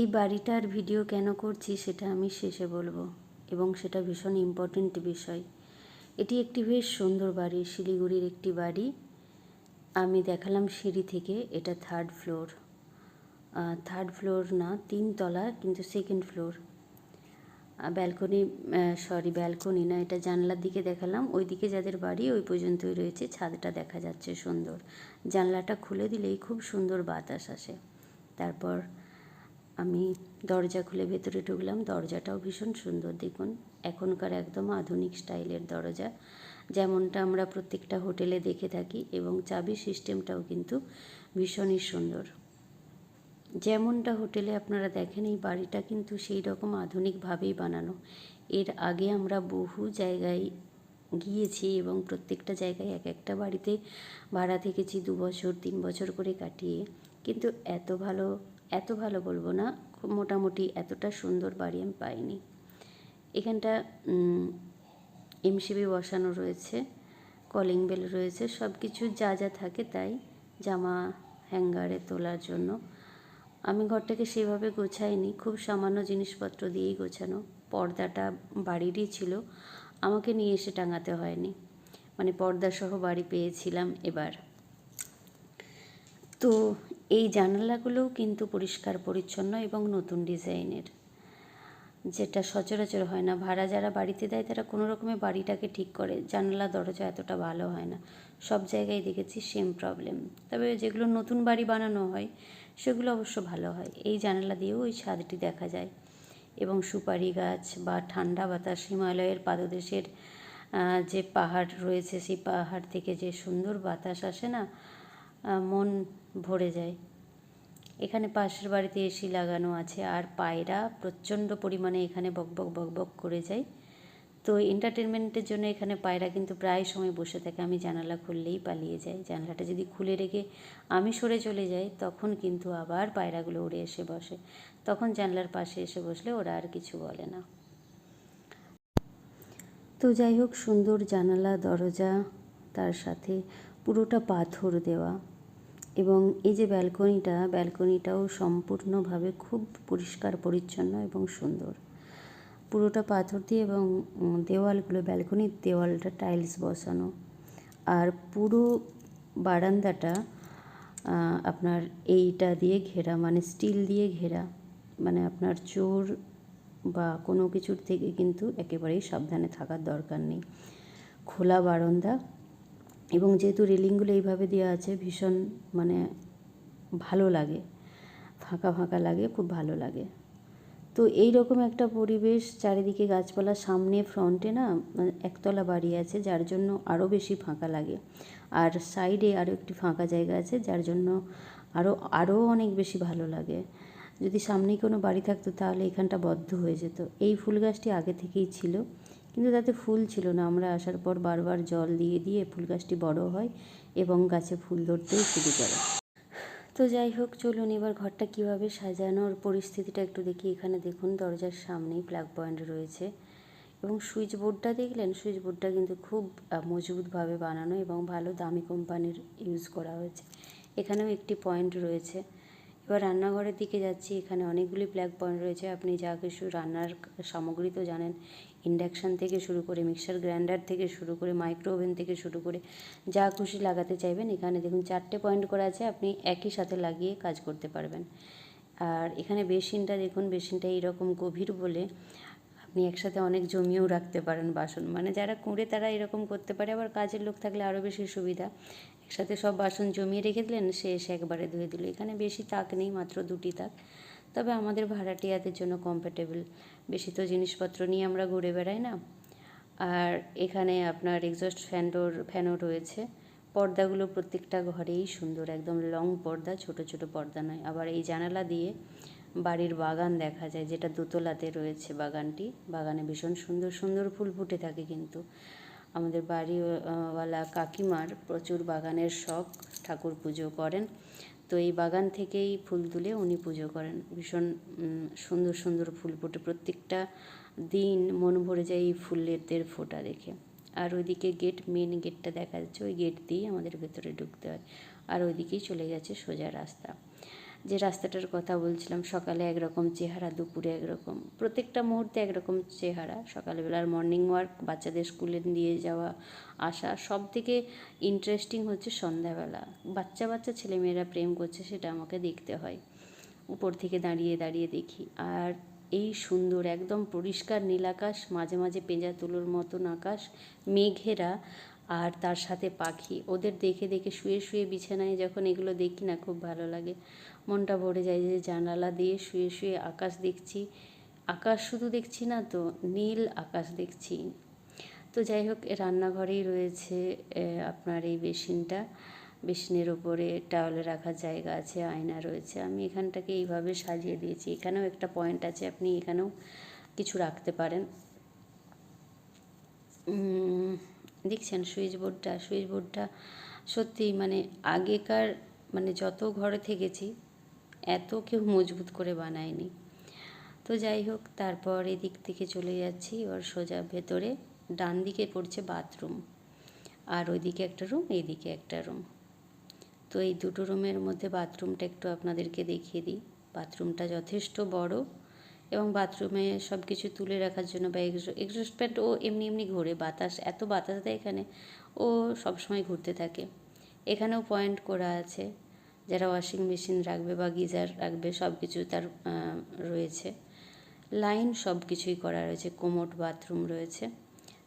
এই বাড়িটার ভিডিও কেন করছি সেটা আমি শেষে বলব এবং সেটা ভীষণ ইম্পর্টেন্ট বিষয়। এটি একটি বেশ সুন্দর বাড়ি, শিলিগুড়ির একটি বাড়ি। আমি দেখালাম সিঁড়ি থেকে, এটা থার্ড ফ্লোর থার্ড ফ্লোর না, তিনতলা কিন্তু second floor balcony sorry balcony না, এটা জানলার দিকে দেখালাম। ওই দিকে যাদের বাড়ি, ওই পর্যন্তই রয়েছে, ছাদটা দেখা যাচ্ছে সুন্দর। জানলাটা খুলে দিলেই খুব সুন্দর বাতাস আসে। তারপর আমি দরজা খুলে ভেতরে ঢুকলাম। দরজাটাও ভীষণ সুন্দর, দেখুন। এখনকার একদম আধুনিক স্টাইলের দরজা, যেমনটা আমরা প্রত্যেকটা হোটেলে দেখে থাকি এবং চাবি সিস্টেমটাও কিন্তু ভীষণই সুন্দর। যেমনটা হোটেলে আপনারা দেখেন, এই বাড়িটা কিন্তু সেই রকম আধুনিকভাবেই বানানো। এর আগে আমরা বহু জায়গায় গিয়েছি এবং প্রত্যেকটা জায়গায় এক একটা বাড়িতে ভাড়া থেকেছি দু বছর, তিন বছর করে কাটিয়ে। কিন্তু এত ভালো এত ভালো বলব না, খুব মোটামুটি এতটা সুন্দর বাড়ি আমি পাইনি। এখানটা এমসিবি বসানো রয়েছে কলিং বেল রয়েছে সব কিছু যা যা থাকে তাই জামা, হ্যাঙ্গারে তোলার জন্য। আমি ঘরটাকে সেভাবে গোছাইনি, খুব সামান্য জিনিসপত্র দিয়েই গোছানো। পর্দাটা বাড়িরই ছিল, আমাকে নিয়ে এসে টাঙাতে হয়নি। মানে পর্দাসহ বাড়ি পেয়েছিলাম এবার। তো এই জানালাগুলোও কিন্তু পরিষ্কার, পরিচ্ছন্ন এবং নতুন ডিজাইনের। যেটা সচরাচর হয় না। ভাড়া যারা বাড়িতে দেয়, তারা কোনো রকমের বাড়িটাকে ঠিক করে। জানালা, দরজা এতটা ভালো হয় না। সব জায়গায় দেখেছি সেম প্রবলেম তবে যেগুলো নতুন বাড়ি বানানো হয়, সেগুলো অবশ্য ভালো হয়। এই জানালা দিয়েও ওই ছাদটি দেখা যায়। এবং সুপারি গাছ বা ঠান্ডা বাতাস হিমালয়ের পাদদেশের যে পাহাড় রয়েছে, সেই পাহাড় থেকে যে সুন্দর বাতাস আসে না মন ভরে যায়। এখানে পাশের বাড়িতে এসি লাগানো আছে আর পায়রা প্রচণ্ড পরিমাণে এখানে বকবক বকবক করে যায়। তো এন্টারটেনমেন্টের জন্য এখানে পায়রা কিন্তু প্রায় সময় বসে থাকে, আমি জানালা খুললেই পালিয়ে যাই জানালাটা যদি খুলে রেখে আমি সরে চলে যাই, তখন কিন্তু আবার পায়রাগুলো উড়ে এসে বসে। তখন জানলার পাশে এসে বসলে ওরা আর কিছু বলে না। তো যাই হোক, সুন্দর জানালা, দরজা, তার সাথে পুরোটা পাথর দেওয়া। এবং এই যে ব্যালকনিটা, ব্যালকনিটাও সম্পূর্ণভাবে খুব পরিষ্কার, পরিচ্ছন্ন এবং সুন্দর। পুরোটা পাথর দিয়ে এবং দেওয়ালগুলো, ব্যালকনির দেওয়ালটা টাইলস বসানো। আর পুরো বারান্দাটা আপনার এইটা দিয়ে ঘেরা মানে স্টিল দিয়ে ঘেরা। মানে আপনার চোর বা কোনো কিছুর থেকে কিন্তু একেবারেই সাবধানে থাকার দরকার নেই। খোলা বারান্দা এবং যেহেতু রেলিংগুলো এইভাবে দেওয়া আছে, ভীষণ মানে ভালো লাগে, ফাঁকা ফাঁকা লাগে, খুব ভালো লাগে। তো এই রকম একটা পরিবেশ, চারিদিকে গাছপালা, সামনে ফ্রন্টে না, একতলা বাড়ি আছে, যার জন্য আরও বেশি ফাঁকা লাগে। আর সাইডে আরও একটি ফাঁকা জায়গা আছে, যার জন্য আরও আরও অনেক বেশি ভালো লাগে। যদি সামনেই কোনো বাড়ি থাকতো, তাহলে এখানটা বদ্ধ হয়ে যেত। এই ফুল গাছটি আগে থেকেই ছিল। কিন্তু তাতে ফুল ছিল না। আমরা আসার পর বারবার জল দিয়ে দিয়ে ফুল গাছটি বড় হয় এবং গাছে ফুল ধরতেই শুরু করে। তো যাই হোক, চলুন এবার ঘরটা কীভাবে সাজানোর পরিস্থিতিটা একটু দেখি। এখানে দেখুন, দরজার সামনেই প্লাগ পয়েন্ট রয়েছে এবং সুইচ বোর্ডটা দেখলেন? সুইচ বোর্ডটা কিন্তু খুব মজবুতভাবে বানানো এবং ভালো দামি কোম্পানির ইউজ করা হয়েছে। এখানেও একটি পয়েন্ট রয়েছে। এবার রান্নাঘরের দিকে যাচ্ছি। এখানে অনেকগুলি প্লাগ পয়েন্ট রয়েছে। আপনি যা কিছু রান্নার সামগ্রী তো জানেন ইন্ডাকশান থেকে শুরু করে মিক্সার গ্রাইন্ডার থেকে শুরু করে মাইক্রো ওভেন থেকে শুরু করে যা খুশি লাগাতে চাইবেন। এখানে দেখুন চারটে পয়েন্ট করা আছে, আপনি একই সাথে লাগিয়ে কাজ করতে পারবেন। আর এখানে বেসিনটা দেখুন, বেসিনটা এইরকম গভীর বলে আপনি একসাথে অনেক জমিয়েও রাখতে পারেন বাসন। মানে যারা কুঁড়ে তারা এরকম করতে পারে, আবার কাজের লোক থাকলে আরও বেশি সুবিধা। একসাথে সব বাসন জমিয়ে রেখে দিলেন সে এসে একবারে ধুয়ে দিল। এখানে বেশি তাক নেই, মাত্র দুটি তাক। তবে আমাদের ভাড়াটিয়াদের জন্য কমফর্টেবল বেশি তো জিনিসপত্র নিয়ে আমরা ঘুরে বেড়াই না। আর এখানে আপনার এক্সস্ট ফ্যানডোর ফ্যানও রয়েছে। পর্দাগুলো প্রত্যেকটা ঘরেই সুন্দর, একদম লং পর্দা, ছোট ছোট পর্দা নয়। আবার এই জানালা দিয়ে বাড়ির বাগান দেখা যায়, যেটা দোতলাতে রয়েছে বাগানটি। বাগানে ভীষণ সুন্দর সুন্দর ফুল ফুটে থাকে কিন্তু। আমাদের বাড়িওয়ালা কাকিমার প্রচুর বাগানের শখ, ঠাকুর পুজো করেন। তো এই বাগান থেকেই ফুল তুলে উনি পুজো করেন। ভীষণ সুন্দর সুন্দর ফুল ফোটে। প্রত্যেকটা দিন মন ভরে যায় এই ফুলেরদের ফোটা দেখে। আর ওইদিকে গেট মেন গেটটা দেখা যাচ্ছে, ওই গেট দিয়েই আমাদের ভেতরে ঢুকতে হয়। আর ওইদিকেই চলে গেছে সোজা রাস্তা। যে রাস্তাটার কথা বলছিলাম, সকালে একরকম চেহারা, দুপুরে একরকম, প্রত্যেকটা মুহূর্তে একরকম চেহারা। সকালবেলার মর্নিং ওয়াক বাচ্চাদের স্কুলে দিয়ে যাওয়া, আসা সব থেকে ইন্টারেস্টিং হচ্ছে সন্ধ্যাবেলা। বাচ্চা বাচ্চা ছেলেমেয়েরা প্রেম করছে সেটা আমাকে দেখতে হয়। উপর থেকে দাঁড়িয়ে দাঁড়িয়ে দেখি। আর এই সুন্দর, একদম পরিষ্কার নীল আকাশ, মাঝে মাঝে পেঁজা তুলোর মতন আকাশ, মেঘেরা আর তার সাথে পাখি। ওদের দেখে দেখে শুয়ে শুয়ে বিছানায় যখন এগুলো দেখি না, খুব ভালো লাগে। মনটা ভরে যায় যে জানালা দিয়ে শুয়ে শুয়ে আকাশ দেখছি। আকাশ শুধু দেখছি না তো, নীল আকাশ দেখছি। তো যাই হোক, রান্নাঘরেই রয়েছে আপনার এই বেসিনটা। বেসিনের ওপরে টাওয়ালে রাখার জায়গা আছে, আয়না রয়েছে। আমি এখানটাকে এইভাবে সাজিয়ে দিয়েছি। এখানেও একটা পয়েন্ট আছে, আপনি এখানেও কিছু রাখতে পারেন। দেখছেন সুইচ বোর্ডটা সুইচ বোর্ডটা সত্যি মানে আগেকার মানে যত ঘরে থেকেছি, এত কেউ মজবুত করে বানায়নি। তো যাই হোক, তারপর এদিক থেকে চলে যাচ্ছি ওর সোজা ভেতরে ডান দিকে পড়ছে বাথরুম, আর ওইদিকে একটা রুম, এইদিকে একটা রুম। তো এই দুটো রুমের মধ্যে বাথরুমটা একটু আপনাদেরকে দেখিয়ে দিই। বাথরুমটা যথেষ্ট বড় এবং বাথরুমে সব কিছু তুলে রাখার জন্য বা এক্সস্ট প্যান্ট ও এমনি এমনি ঘোরে। বাতাস, এত বাতাস দেয় এখানে, ও সবসময় ঘুরতে থাকে। এখানেও পয়েন্ট করা আছে। যারা ওয়াশিং মেশিন রাখবে বা গিজার রাখবে সব কিছু তার রয়েছে। লাইন সব কিছুই করা রয়েছে কোমোট বাথরুম রয়েছে।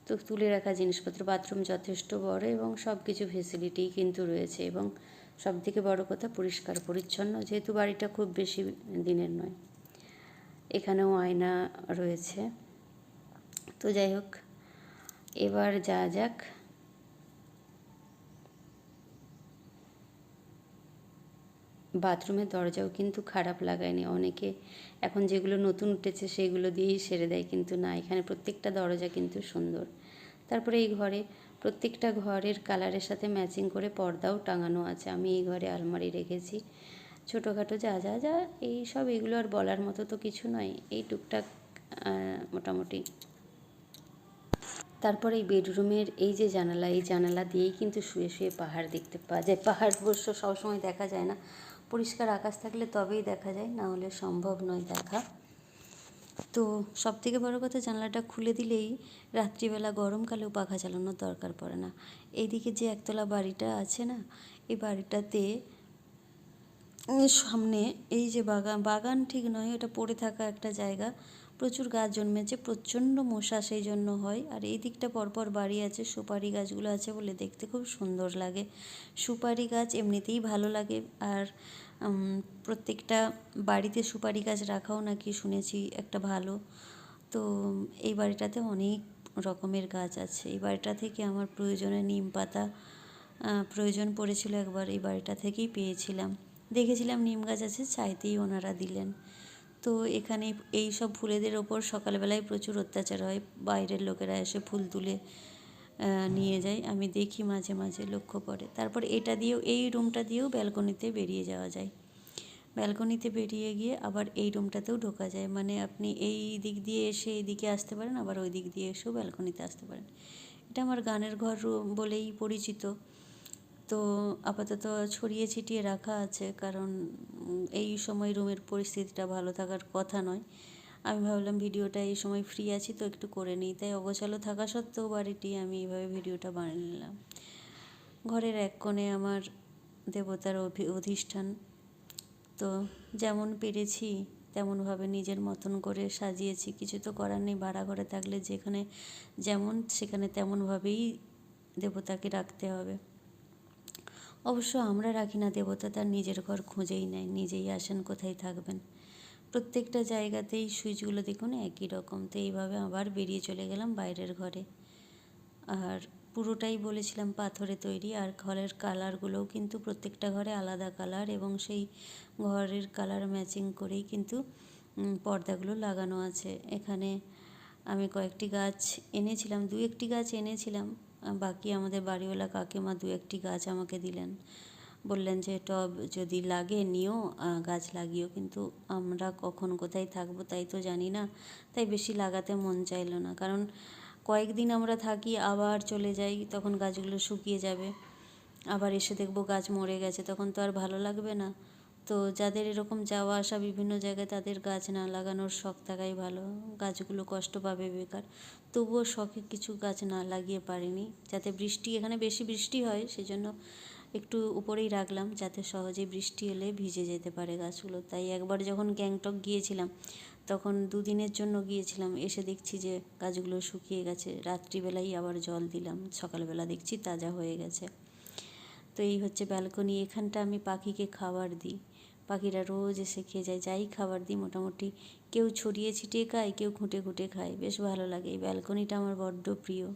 তো তুলে রাখা জিনিসপত্র বাথরুম যথেষ্ট বড় এবং সব কিছু ফেসিলিটিই কিন্তু রয়েছে এবং সব থেকে বড় কথা পরিষ্কার, পরিচ্ছন্ন। যেহেতু বাড়িটা খুব বেশি দিনের নয়। এখানেও আয়না রয়েছে। তো যাই হোক, এবার যা যাক। বাথরুমের দরজাও কিন্তু খারাপ লাগায়নি। অনেকে এখন যেগুলো নতুন উঠেছে সেগুলো দিয়েই সেরে দেয়, কিন্তু না, এখানে প্রত্যেকটা দরজা কিন্তু সুন্দর। তারপরে এই ঘরে প্রত্যেকটা ঘরের কালারের সাথে ম্যাচিং করে পর্দাও টাঙানো আছে। আমি এই ঘরে আলমারি রেখেছি। ছোটোখাটো যা যা যা, এই সব এগুলো আর বলার মতো তো কিছু নয়। এই টুকটাক মোটামুটি। তারপর এই বেডরুমের এই যে জানালা, এই জানালা দিয়েই কিন্তু শুয়ে শুয়ে পাহাড় দেখতে পাওয়া যায়। পাহাড় অবশ্য সবসময় দেখা যায় না। পরিষ্কার আকাশ থাকলে তবেই দেখা যায়, না হলে সম্ভব নয় দেখা। তো সব থেকে বড়ো কথা, জানলাটা খুলে দিলেই রাত্রিবেলা গরমকালেও পাখা চালানোর দরকার পড়ে না। এইদিকে যে একতলা বাড়িটা আছে না, এই বাড়িটাতে সামনে এই যে বাগান বাগান ঠিক নয় এটা পড়ে থাকা একটা জায়গা। প্রচুর গাছ জন্মেছে, প্রচণ্ড মশা সেই জন্য হয়। আর এই দিকটা পরপর বাড়ি আছে, সুপারি গাছগুলো আছে বলে দেখতে খুব সুন্দর লাগে। সুপারি গাছ এমনিতেই ভালো লাগে। আর প্রত্যেকটা বাড়িতে সুপারি গাছ রাখাও নাকি শুনেছি একটা ভালো। তো, এই বাড়িটাতে অনেক রকমের গাছ আছে। এই বাড়িটা থেকে আমার প্রয়োজনে নিম পাতা প্রয়োজন পড়েছিল একবার, এই বাড়িটা থেকেই পেয়েছিলাম। দেখেছিলাম নিম গাছ আছে, চাইতেই ওনারা দিলেন। তো এখানে এই সব ফুলেদের ওপর সকালবেলায় প্রচুর অত্যাচার হয়, বাইরের লোকেরা এসে ফুল তুলে নিয়ে যায়। আমি দেখি মাঝে মাঝে লক্ষ্য করে। তারপর এটা দিয়েও, এই রুমটা দিয়েও ব্যালকনিতে বেরিয়ে যাওয়া যায়। ব্যালকনিতে বেরিয়ে গিয়ে আবার এই রুমটাতেও ঢোকা যায়। মানে আপনি এই দিক দিয়ে এসে এই দিকে আসতে পারেন, আবার ওই দিক দিয়ে এসেও ব্যালকনিতে আসতে পারেন। এটা আমার গানের ঘর বলেই পরিচিত। তো আপাতত ছড়িয়ে ছিটিয়ে রাখা আছে, কারণ এই সময় রুমের পরিস্থিতিটা ভালো থাকার কথা নয়। আমি ভাবলাম ভিডিওটা এই সময় ফ্রি আছি তো একটু করে নিই, তাই অগোছালো থাকা সত্ত্বেও বাড়িটি আমি এইভাবে ভিডিওটা বানিয়ে নিলাম। ঘরের এক কোণে আমার দেবতার অধিষ্ঠান। তো যেমন পেরেছি, তেমনভাবে নিজের মতন করে সাজিয়েছি, কিছু তো করার নেই ভাড়া ঘরে থাকলে যেখানে যেমন, সেখানে তেমনভাবেই দেবতাকে রাখতে হবে। অবশ্য আমরা রাখি না, দেবতা তার নিজের ঘর খুঁজেই নেয়, নিজেই আসেন কোথায় থাকবেন। প্রত্যেকটা জায়গাতেই সুইচগুলো দেখুন একই রকম। তো এইভাবে আবার বেরিয়ে চলে গেলাম বাইরের ঘরে। আর পুরোটাই বলেছিলাম পাথরে তৈরি, আর ঘরের কালারগুলোও কিন্তু প্রত্যেকটা ঘরে আলাদা কালার এবং সেই ঘরের কালার ম্যাচিং করেই কিন্তু পর্দাগুলো লাগানো আছে। এখানে আমি কয়েকটি গাছ এনেছিলাম দু একটি গাছ এনেছিলাম। বাকি আমাদের বাড়িওয়ালা কাকিমা দু একটি গাছ আমাকে দিলেন। বললেন যে, টব যদি লাগে নিও গাছ লাগিও। কিন্তু আমরা কখন কোথায় থাকব তাই তো জানি না। তাই বেশি লাগাতে মন চাইলো না। কারণ কয়েকদিন আমরা থাকি, আবার চলে যাই, তখন গাছগুলো শুকিয়ে যাবে। আবার এসে দেখব গাছ মরে গেছে। তখন তো আর ভালো লাগবে না। তো যাদের এরকম যাওয়া আসা বিভিন্ন জায়গায় তাদের গাছ না লাগানোর শখ থাকাই ভালো। গাছগুলো কষ্ট পাবে বেকার। তবুও শখে কিছু গাছ না লাগিয়ে পারিনি। যাতে বৃষ্টি এখানে বেশি বৃষ্টি হয়, সেজন্য একটু উপরেই রাখলাম যাতে সহজে বৃষ্টি এলে ভিজে যেতে পারে গাছগুলো। তাই একবার যখন গ্যাংটক গিয়েছিলাম, তখন দুদিনের জন্য গিয়েছিলাম, এসে দেখছি যে গাছগুলো শুকিয়ে গেছে। রাত্রিবেলাই আবার জল দিলাম, সকালবেলা দেখছি তাজা হয়ে গেছে। তো এই হচ্ছে ব্যালকনি। এখানটা আমি পাখিকে খাবার দিই। পাখিরা রোজ এসে খেয়ে যায়, যাই খাবার দিই মোটামুটি। কেউ ছড়িয়ে ছিটিয়ে খায়, কেউ খুঁটে খুঁটে খায়। বেশ ভালো লাগে, এই ব্যালকনিটা আমার বড্ড প্রিয়।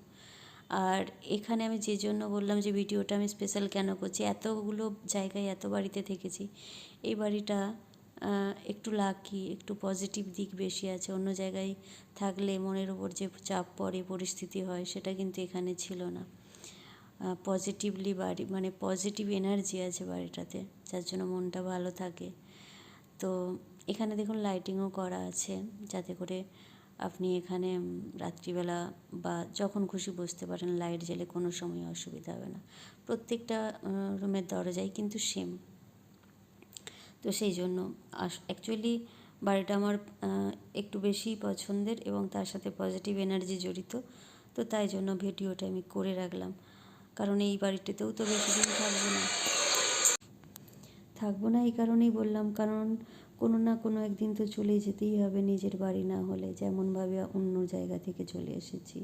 আর এখানে আমি যে জন্য বললাম যে ভিডিওটা আমি স্পেশাল কেন করছি, এতগুলো জায়গায় এত বাড়িতে থেকেছি, এই বাড়িটা একটু লাকি একটু পজিটিভ দিক বেশি আছে। অন্য জায়গায় থাকলে মনের ওপর যে চাপ পড়ে, পরিস্থিতি হয়, সেটা কিন্তু এখানে ছিল না। পজিটিভলি বাড়ি মানে পজিটিভ এনার্জি আছে বাড়িটাতে, যার জন্য মনটা ভালো থাকে। তো এখানে দেখুন লাইটিংও করা আছে, যাতে করে আপনি এখানে রাত্রিবেলা বা যখন খুশি বসতে পারেন লাইট জ্বেলে কোনো সময় অসুবিধা হবে না। প্রত্যেকটা রুমের দরজাই কিন্তু সেম তো সেই জন্য অ্যাকচুয়ালি বাড়িটা আমার একটু বেশিই পছন্দের এবং তার সাথে পজিটিভ এনার্জি জড়িত। তো তাই জন্য ভিডিওটা আমি করে রাখলাম। কারণ এই বাড়িটিতেও তো বেশি দিন থাকব না। থাকব না এই কারণেই বললাম, কারণ কোনো না কোনো একদিন তো চলে যেতেই হবে নিজের বাড়ি না হলে, যেমনভাবে অন্য জায়গা থেকে চলে এসেছি।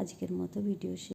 আজকের মতো ভিডিও